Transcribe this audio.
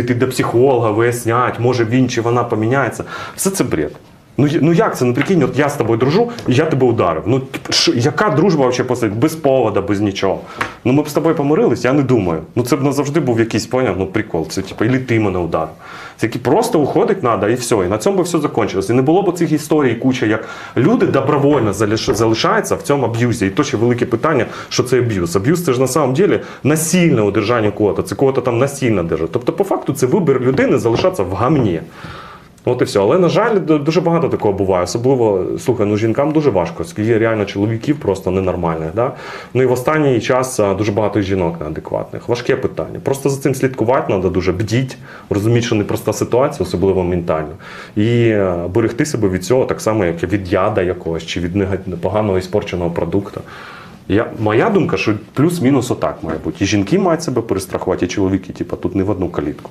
йти до психолога, вияснять, може він чи вона поміняється. Все це бред. Ну, ну як це? Ну прикинь, от я з тобою дружу, і я тебе ударив. Ну що, яка дружба взагалі посеред? Без повода, без нічого. Ну ми б з тобою помирились, я не думаю. Ну це б назавжди був якийсь поняв, ну прикол. Це типу, і ти мене ударив. Це які просто уходить треба, і все. І на цьому би все закінчилось. І не було б цих історій куча, як люди добровольно залиш- залишаються в цьому аб'юзі. І то ще велике питання, що це аб'юз. Аб'юз це ж на самом деле насильне удержання кого-то. Це кого-то там насильно держать. Тобто, по факту, це вибір людини залишатися в гамні. От і все. Але на жаль, дуже багато такого буває. Особливо слухай, ну жінкам дуже важко, оскільки є реально чоловіків просто ненормальних. Да? Ну і в останній час дуже багато жінок неадекватних. Важке питання. Просто за цим слідкувати треба дуже бдіть, розуміти, що непроста ситуація, особливо ментально. І е, берегти себе від цього так само, як і від яда якогось чи від поганого іспорченого продукту. Я, моя думка, що плюс-мінус отак має бути. І жінки мають себе перестрахувати, і чоловіки, типу, тут не в одну калітку.